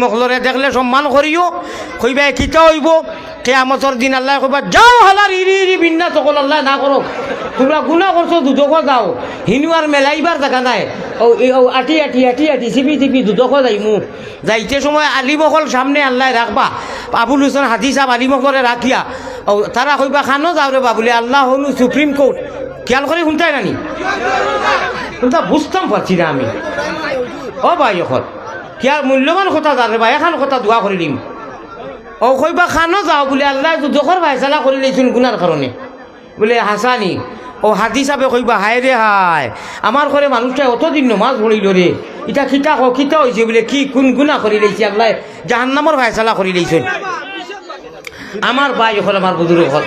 মকলরে দেখলে সম্মান করিও, কইবা কিতা হইব? কেয়ামতর দিন আল্লাহ কইবা, যাও হালার ইরি ইরি বিন্না তকল, আল্লাহ না করো তোমরা গুণা করছ, দুদক যাও হিনু আর মেলাইবার দেখা নাই। ও আটি আটি আটি আটি, চিপি চিপি, দুদক যাইমু। যাইতে সময় আলিমকল সামনে আল্লাহ রাখবা। আবুল হুসেন হাতি সাহেব আলিমকলরে রাখিয়া ও তারা কইবা, খানো যাও রে বাবুলে, আল্লাহ হনু সুপ্রিম কোর্ট খেয়াল করে শুনতাই নানি? শুনতা, বুঝতাম পারছি না আমি। ও ভাই এখন কি আর মূল্যবান কথা জানে বা এখন কথা দোয়া করে দিম। ও কইবা খানো যাও বলে আল্লাহ দুদকর ভাইসালা করে লইছুন গুনার কারণে বলে হাসানি ও হাতি সাপে কইবা হায় রে হায় আমার ঘরে মানুষটা অতদিন নমাজ পড়িল রে ইটা খিতা হ খিতা হয়েছে বলে, কি কোন গুণা করে লইছি আল্লাহ জাহান্নামর ভাইসালা করে লইছুন আমার ভাই হল আমার বুধুর হল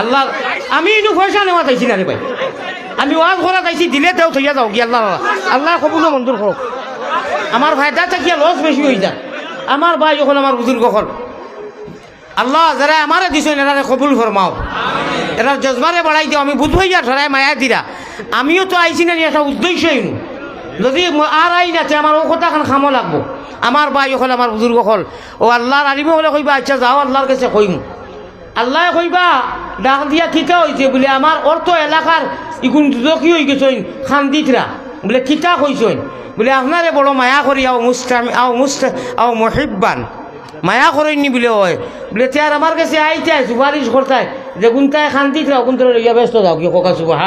আল্লাহ, আমি ইনু পয়সা নেওয়া চাইছি না রে ভাই। আমি ওয়াজ করা চাইছি দিলে তেও থইয়া যাও কি আল্লাহ আল্লাহ কবুল মঞ্জুর করো আমার ভাইটা থাকিয়া লস বেশি হয়ে যায় আমার ভাই যখন আমার বুজুর্গ হল আল্লাহ যারা আমারে দিছেন এরা কবুল ফরমাও। এরা জজবারে বাড়াই দিও, আমি বুঝবই যা ধরাই মায়া দিরা। আমিও তো আইছি না একটা উদ্দেশ্যই যদি আর আই নাতে আমার ও কথা খান খামো লাগবো। আমার ভাই হল আমার বুজুর্গ হল ও আল্লাহর আলিম হলে কইবা আচ্ছা যাও আল্লাহর কাছে কইম। আল্লাহ কইবা, ডাক দিয়া কিতা হয়েছে বলে, আমার অর্থ এলাকার ইগুন দুদকি হয়ে গেছেন, খান্দিতরা। বলে, কিতা কইছেন বলে আপনারে বড় মায়া করি আও মুস্তামি আও মুস্ত, আও মহিব্বান। মায়া করেননি বলে হয় বলে তে আর আমার কাছে আইতে সুপারিশ করতায় যে গুনতায় শান্তি গুনতে লইয়া ব্যস্ত যাও কি কোকা সুবাহ